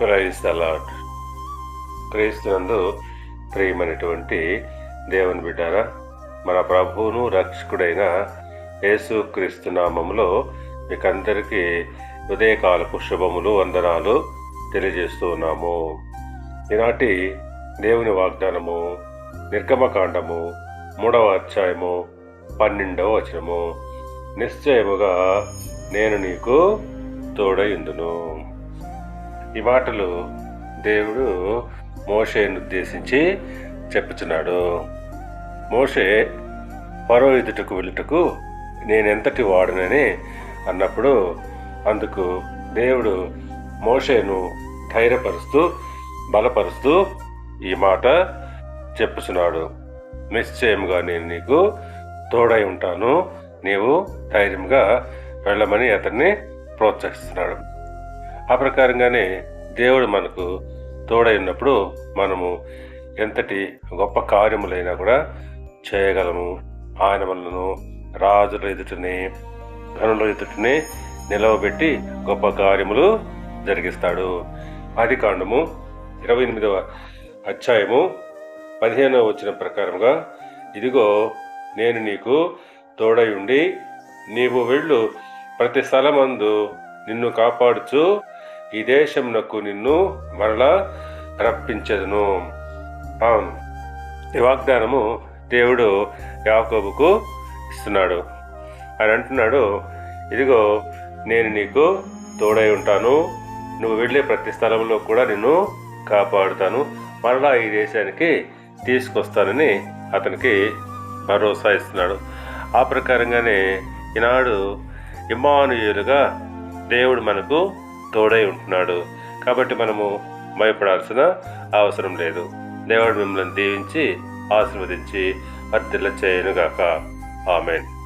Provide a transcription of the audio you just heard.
Praise allot క్రీస్తునందు ప్రియమైనటువంటి దేవుని బిడ్డారా మన ప్రభువును రక్షకుడైన యేసు క్రీస్తు నామములో మీకందరికీ ఉదయకాలపు శుభములు వందనాలు తెలియజేస్తూ ఉన్నాము. ఈనాటి దేవుని వాగ్దానము నిర్గమకాండము మూడవ అధ్యాయము పన్నెండవ వచనము. నిశ్చయముగా నేను నీకు తోడయుందును ఈ మాటలు దేవుడు మోషేను ఉద్దేశించి చెప్పుచున్నాడు. మోషే పరో ఎదుటకు వెళ్ళుటకు నేనెంతటి వాడనని అన్నప్పుడు అందుకు దేవుడు మోషేను ధైర్యపరుస్తూ బలపరుస్తూ ఈ మాట చెప్పుచున్నాడు. నిశ్చయముగా నేను నీకు తోడై ఉంటాను. నీవు ధైర్యంగా వెళ్ళమని అతన్ని ప్రోత్సహిస్తున్నాడు. ఆ ప్రకారంగానే దేవుడు మనకు తోడై ఉన్నప్పుడు మనము ఎంతటి గొప్ప కార్యములైనా కూడా చేయగలము. ఆయన మనను రాజుల ఎదుటని ధనుల ఎదుటని నిలవబెట్టి గొప్ప కార్యములు జరిగిస్తాడు. ఆది కాండము ఇరవై ఎనిమిదవ అధ్యాయము పదిహేనవ వచ్చిన ప్రకారంగా ఇదిగో నేను నీకు తోడై ఉండి నీవు వెళ్ళు ప్రతి స్థలమందు నిన్ను కాపాడుచు ఈ దేశమునకు నిన్ను మరలా రప్పించదును. అవును. ఈ వాగ్దానము దేవుడు యాకోబుకు ఇస్తున్నాడు. అని అంటున్నాడు ఇదిగో నేను నీకు తోడై ఉంటాను. నువ్వు వెళ్ళే ప్రతి స్థలంలో కూడా నిన్ను కాపాడుతాను. మరలా ఈ దేశానికి తీసుకొస్తానని అతనికి భరోసా ఇస్తున్నాడు. ఆ ప్రకారంగానే ఈనాడు ఇమానుయులుగా దేవుడు మనకు తోడై ఉంటున్నాడు. కాబట్టి మనము భయపడాల్సిన అవసరం లేదు. దేవుడు మిమ్మల్ని దీవించి ఆశీర్వదించి వర్ధిల్ల చేయనుగాక ఆమెన్.